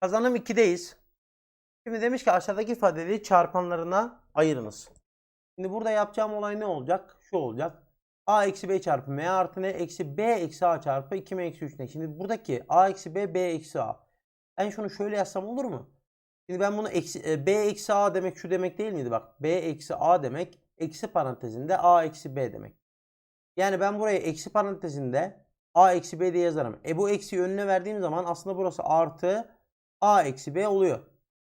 Kazanım 2'deyiz. Şimdi demiş ki aşağıdaki ifadeleri çarpanlarına ayırınız. Şimdi burada yapacağım olay ne olacak? Şu olacak. A eksi B çarpı M artı N eksi B eksi A çarpı 2M eksi 3 N. Şimdi buradaki A eksi B, B eksi A. Ben şunu şöyle yazsam olur mu? Şimdi ben bunu eksi, e, B eksi A demek şu demek değil miydi? Bak B eksi A demek eksi parantezinde A eksi B demek. Yani ben buraya eksi parantezinde A eksi B diye yazarım. E bu eksi önüne verdiğim zaman aslında burası artı A eksi B oluyor.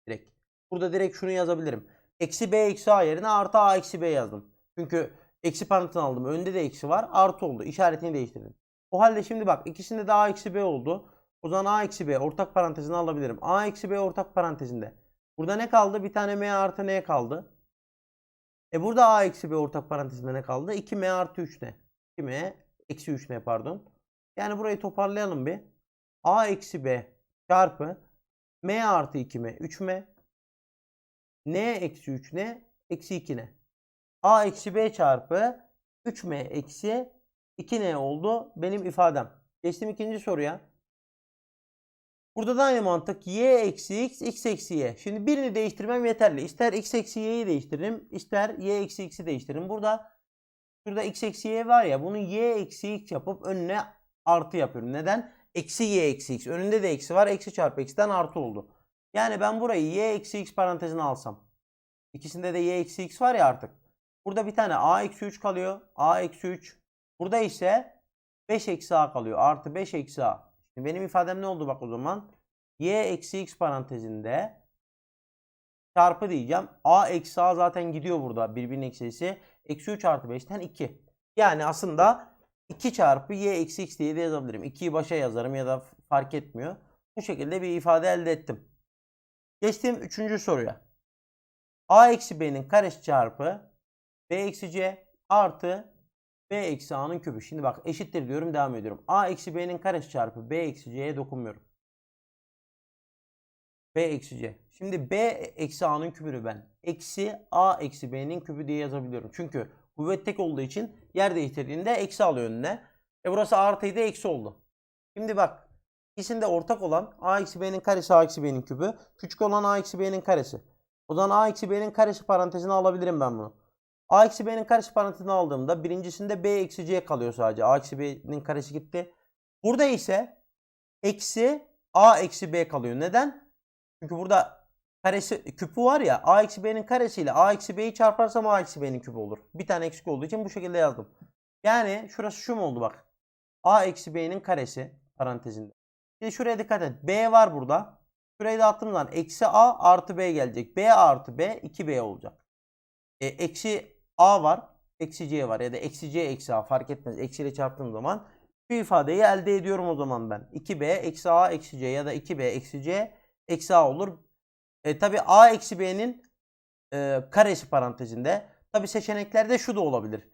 Direkt. Burada direkt şunu yazabilirim. Eksi B eksi A yerine artı A eksi B yazdım. Çünkü eksi parantez aldım. Önde de eksi var. Artı oldu. İşaretini değiştirdim. O halde şimdi bak ikisinde de A eksi B oldu. O zaman A eksi B ortak parantezine alabilirim. A eksi B ortak parantezinde. Burada ne kaldı? Bir tane M artı N kaldı. E burada A eksi B ortak parantezinde ne kaldı? 2M artı 3N. 2M eksi 3N pardon. Yani burayı toparlayalım bir. A eksi B çarpı M artı 2M 3M N eksi 3N eksi 2N. A eksi B çarpı 3M eksi 2N oldu benim ifadem. Geçtim ikinci soruya. Burada da aynı mantık. Y eksi x, x eksi y. Şimdi birini değiştirmem yeterli. İster x eksi y'yi değiştiririm. ister y eksi x'i değiştiririm. Burada şurada x eksi y var ya bunu y eksi x yapıp önüne artı yapıyorum. Neden? Eksi y eksi x. Önünde de eksi var. Eksi çarpı x'ten artı oldu. Yani ben burayı y eksi x parantezine alsam. İkisinde de y eksi x var ya artık. Burada bir tane a eksi 3 kalıyor. a eksi 3. Burada ise 5 eksi a kalıyor. Artı 5 eksi a. Şimdi benim ifadem ne oldu bak o zaman? y eksi x parantezinde çarpı diyeceğim. a eksi a zaten gidiyor burada birbirinin eksisi. Eksi 3 artı 5'ten 2. Yani aslında 2 çarpı y eksi x diye de yazabilirim. 2'yi başa yazarım ya da fark etmiyor. Bu şekilde bir ifade elde ettim. Geçtiğim 3. soruya. a eksi b'nin karesi çarpı b eksi c artı b eksi a'nın kübü. Şimdi bak eşittir diyorum devam ediyorum. a eksi b'nin karesi çarpı b eksi c'ye dokunmuyorum. b eksi c. Şimdi b eksi a'nın kübünü ben eksi a eksi b'nin kübü diye yazabiliyorum. Çünkü kuvvet tek olduğu için yer değiştirdiğinde eksi alıyor önüne. E burası artıydı eksi oldu. Şimdi bak ikisinde ortak olan a eksi b'nin karesi a eksi b'nin kübü. Küçük olan a eksi b'nin karesi. O zaman a eksi b'nin karesi parantezine alabilirim ben bunu. A eksi B'nin karesi parantezine aldığımda birincisinde B eksi C kalıyor sadece. A eksi B'nin karesi gitti. Burada ise eksi A eksi B kalıyor. Neden? Çünkü burada karesi küpü var ya A eksi B'nin karesiyle A eksi B'yi çarparsam A eksi B'nin küpü olur. Bir tane eksik olduğu için bu şekilde yazdım. Yani şurası şu mu oldu bak. A eksi B'nin karesi parantezinde. Şimdi şuraya dikkat et. B var burada. Şurayı da attığım zaman eksi A artı B gelecek. B artı B 2B olacak. E, eksi A var. Eksi C var ya da eksi C eksi A fark etmez. Eksiyle çarptığım zaman şu ifadeyi elde ediyorum o zaman ben. 2B eksi A eksi C ya da 2B eksi C eksi A olur. E, tabi A eksi B'nin e, karesi parantezinde. Tabi seçeneklerde şu da olabilir.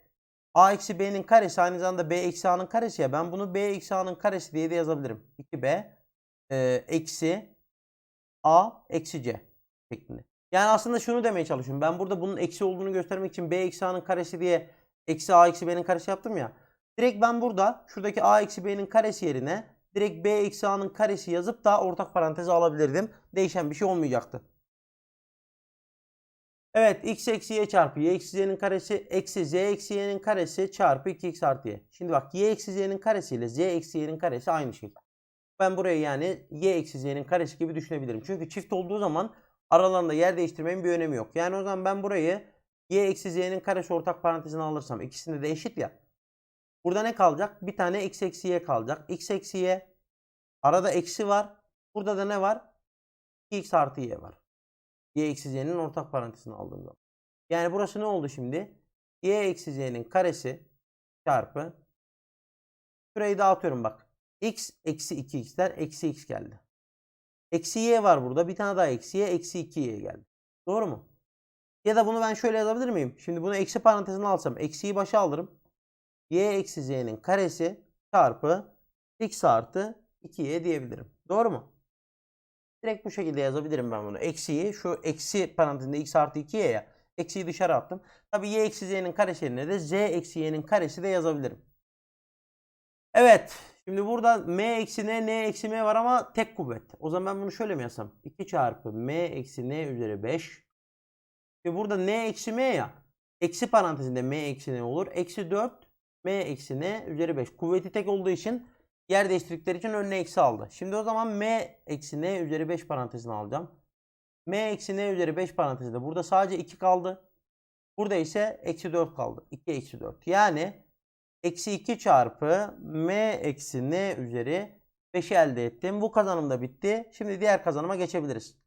A eksi B'nin karesi aynı zamanda B eksi A'nın karesi ya. Ben bunu B eksi A'nın karesi diye de yazabilirim. 2B e, eksi A eksi C şeklinde. Yani aslında şunu demeye çalışıyorum. Ben burada bunun eksi olduğunu göstermek için b eksi a'nın karesi diye eksi a eksi b'nin karesi yaptım ya. Direkt ben burada şuradaki a eksi b'nin karesi yerine direkt b eksi a'nın karesi yazıp da ortak paranteze alabilirdim. Değişen bir şey olmayacaktı. Evet x eksi y çarpı y eksi z'nin karesi eksi z eksi y'nin karesi çarpı 2x artı y. Şimdi bak y eksi z'nin karesi ile z eksi y'nin karesi aynı şey. Ben burayı yani y eksi z'nin karesi gibi düşünebilirim. Çünkü çift olduğu zaman aralarında yer değiştirmenin bir önemi yok. Yani o zaman ben burayı y eksi z'nin karesi ortak parantezine alırsam ikisinde de eşit ya. Burada ne kalacak? Bir tane x eksi y kalacak. x eksi y. Arada eksi var. Burada da ne var? x artı y var. y eksi z'nin ortak parantezine aldığım zaman. Yani burası ne oldu şimdi? y eksi z'nin karesi çarpı. Şurayı dağıtıyorum bak. x eksi 2x'ten eksi x geldi. Eksi y var burada. Bir tane daha eksi y. Eksi 2y geldi. Doğru mu? Ya da bunu ben şöyle yazabilir miyim? Şimdi bunu eksi parantezine alsam. Eksiyi başa alırım. Y eksi z'nin karesi çarpı x artı 2y diyebilirim. Doğru mu? Direkt bu şekilde yazabilirim ben bunu. Eksiyi şu eksi parantezinde x artı 2y ya. Eksiyi dışarı attım. Tabi y eksi z'nin karesi yerine de z eksi y'nin karesi de yazabilirim. Evet. Şimdi burada m eksi n, n eksi m var ama tek kuvvet. O zaman ben bunu şöyle mi yazsam? 2 çarpı m eksi n üzeri 5. Ve burada n eksi m ya. Eksi parantezinde m eksi n olur. Eksi 4 m eksi n üzeri 5. Kuvveti tek olduğu için yer değiştirdikleri için önüne eksi aldı. Şimdi o zaman m eksi n üzeri 5 parantezini alacağım. m eksi n üzeri 5 parantezinde burada sadece 2 kaldı. Burada ise eksi 4 kaldı. 2 eksi 4. Yani eksi 2 çarpı m eksi n üzeri 5'i elde ettim. Bu kazanım da bitti. Şimdi diğer kazanıma geçebiliriz.